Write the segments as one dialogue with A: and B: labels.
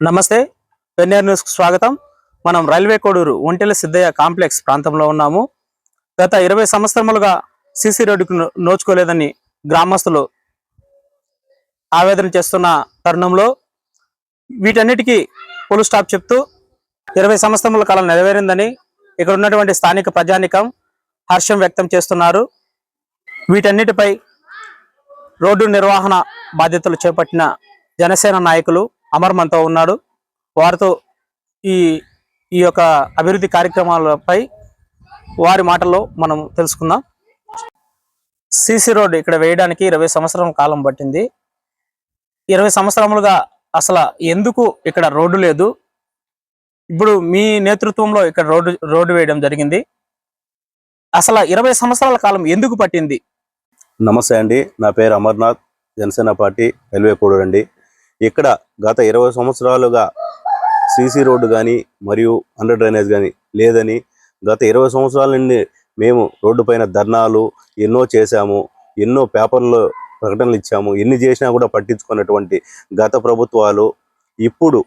A: నమస్తే. పెన్నేర్ న్యూస్కు స్వాగతం. మనం రైల్వే కోడూరు ఒంటెల సిద్ధయ్య కాంప్లెక్స్ ప్రాంతంలో ఉన్నాము. గత ఇరవై సంవత్సరములుగా సిసి రోడ్డుకు నోచుకోలేదని గ్రామస్తులు ఆవేదన చేస్తున్న తరుణంలో వీటన్నిటికీ ఫుల్ స్టాప్ చెప్తూ ఇరవై సంవత్సరముల కాలం నెరవేరిందని ఇక్కడ ఉన్నటువంటి స్థానిక ప్రజానికం హర్షం వ్యక్తం చేస్తున్నారు. వీటన్నిటిపై రోడ్డు నిర్వహణ బాధ్యతలు చేపట్టిన జనసేన నాయకులు అమర్ మనతో ఉన్నాడు. వారితో ఈ ఈ యొక్క అభివృద్ధి కార్యక్రమాలపై వారి మాటల్లో మనం తెలుసుకుందాం. సిసి రోడ్ ఇక్కడ వేయడానికి ఇరవై సంవత్సరం కాలం పట్టింది. ఇరవై సంవత్సరములుగా అసలు ఎందుకు ఇక్కడ రోడ్డు లేదు? ఇప్పుడు మీ నేతృత్వంలో ఇక్కడ రోడ్డు రోడ్డు వేయడం జరిగింది. అసలు ఇరవై సంవత్సరాల కాలం ఎందుకు పట్టింది?
B: నమస్తే అండి. నా పేరు అమర్నాథ్. జనసేన పార్టీ రైల్వే కోడూరు అండి. ఇక్కడ గత ఇరవై సంవత్సరాలుగా సీసీ రోడ్డు కానీ మరియు అండర్ డ్రైనేజ్ కానీ లేదని గత ఇరవై సంవత్సరాల నుండి మేము రోడ్డు పైన ధర్నాలు ఎన్నో చేశాము ఎన్నో పేపర్లో ప్రకటనలు ఇచ్చాము ఎన్ని చేసినా కూడా పట్టించుకున్నటువంటి గత ప్రభుత్వాలు ఇప్పుడు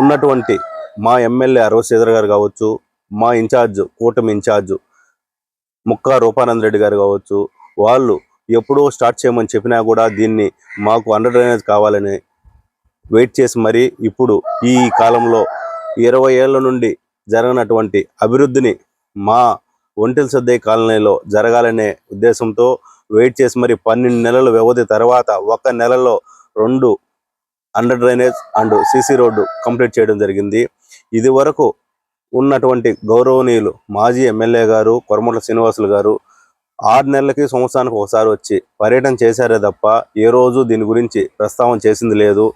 B: ఉన్నటువంటి మా ఎమ్మెల్యే అరవ శ్రీధర్ గారు కావచ్చు మా ఇన్ఛార్జ్ కూటమి ఇన్ఛార్జ్ ముక్కా రూపానంద రెడ్డి గారు కావచ్చు వాళ్ళు ఎప్పుడో స్టార్ట్ చేయమని చెప్పినా కూడా దీన్ని మాకు అండర్ డ్రైనేజ్ కావాలని వెయిట్ చేసి మరి ఇప్పుడు ఈ కాలంలో ఇరవై ఏళ్ళ నుండి జరగనటువంటి అభివృద్ధిని మా ఒంటెల సద్దే కాలనీలో జరగాలనే ఉద్దేశంతో వెయిట్ చేసి మరి పన్నెండు నెలల వ్యవధి తర్వాత ఒక నెలలో రెండు under drainage and CC road complete చేయడం జరిగింది. ఇది వరకు ఉన్నటువంటి గౌరవనీయులు మాజీ ఎమ్మెల్యే గారు కొరమట్ల శ్రీనివాసులు గారు ఆరు నెలలకి సంవత్సరానికి ఒకసారి వచ్చి పర్యటన చేశారే తప్ప ఏ రోజు దీని గురించి ప్రస్తావన చేసింది లేదు.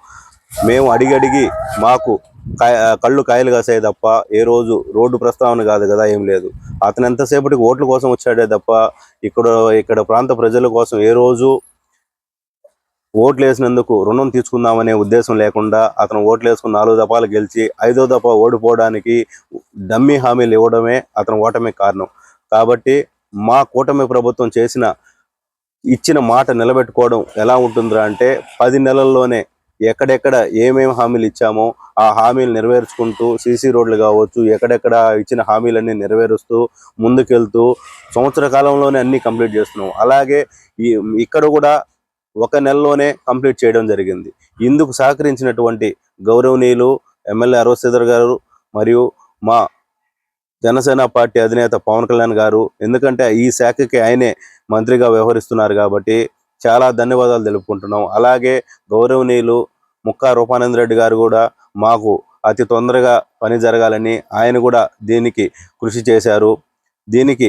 B: మేము అడిగి అడిగి మాకు కాయ- కళ్ళు కాయలు కాసాయి తప్ప ఏ రోజు రోడ్డు ప్రస్తావన కాదు కదా ఏం లేదు. అతను ఎంతసేపటికి ఓట్ల కోసం వచ్చాడే తప్ప ఇక్కడ ఇక్కడ ప్రాంత ప్రజల కోసం ఏ రోజు ఓట్లు వేసినందుకు రుణం తీసుకుందామనే ఉద్దేశం లేకుండా అతను ఓట్లు వేసుకుని నాలుగు దఫాలు గెలిచి ఐదో దఫా ఓడిపోవడానికి డమ్మీ హామీలు ఇవ్వడమే అతను ఓటమి కారణం. కాబట్టి మా కూటమి ప్రభుత్వం చేసిన ఇచ్చిన మాట నిలబెట్టుకోవడం ఎలా ఉంటుందిరా అంటే పది నెలల్లోనే ఎక్కడెక్కడ ఏమేమి హామీలు ఇచ్చామో ఆ హామీలు నెరవేర్చుకుంటూ సీసీ రోడ్లు కావచ్చు ఎక్కడెక్కడ ఇచ్చిన హామీలన్నీ నెరవేరుస్తూ ముందుకెళ్తూ సంవత్సర కాలంలోనే అన్నీ కంప్లీట్ చేస్తున్నాం. అలాగే ఈ ఇక్కడ కూడా ఒక నెలలోనే కంప్లీట్ చేయడం జరిగింది. ఇందుకు సహకరించినటువంటి గౌరవనీయులు ఎమ్మెల్యే అరవశ్రీధర్ గారు మరియు మా జనసేన పార్టీ అధినేత పవన్ కళ్యాణ్ గారు ఎందుకంటే ఈ శాఖకి ఆయనే మంత్రిగా వ్యవహరిస్తున్నారు కాబట్టి చాలా ధన్యవాదాలు తెలుపుకుంటున్నాం. అలాగే గౌరవనీయులు ముక్కా రూపానంద రెడ్డి గారు కూడా మాకు అతి తొందరగా పని జరగాలని ఆయన కూడా దీనికి కృషి చేశారు. దీనికి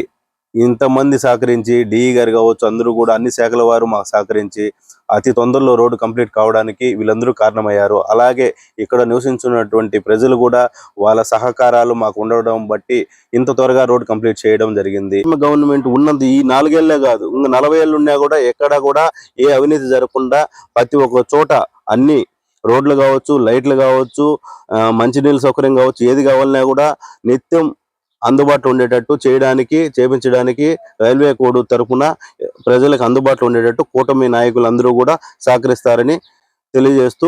B: ఇంతమంది సహకరించి డిఈ గారు కావచ్చు అందరూ కూడా అన్ని శాఖల వారు మాకు సహకరించి అతి తొందరలో రోడ్డు కంప్లీట్ కావడానికి వీళ్ళందరూ కారణమయ్యారు. అలాగే ఇక్కడ నివసించున్నటువంటి ప్రజలు కూడా వాళ్ళ సహకారాలు మాకు ఉండడం బట్టి ఇంత త్వరగా రోడ్డు కంప్లీట్ చేయడం జరిగింది. గవర్నమెంట్ ఉన్నది ఈ నాలుగేళ్ళే కాదు ఇంకా నలభై ఏళ్ళు ఉన్నా కూడా ఎక్కడ కూడా ఏ అవినీతి జరగకుండా ప్రతి ఒక్క చోట అన్ని రోడ్లు కావచ్చు లైట్లు కావచ్చు ఆ, మంచినీళ్ళ సౌకర్యం కావచ్చు ఏది కావాలన్నా కూడా నిత్యం అందుబాటులో ఉండేటట్టు చేయడానికి చేపించడానికి రైల్వే కోడ్ తరపున ప్రజలకు అందుబాటులో ఉండేటట్టు కూటమి నాయకులందరూ కూడా సహకరిస్తారని తెలియజేస్తూ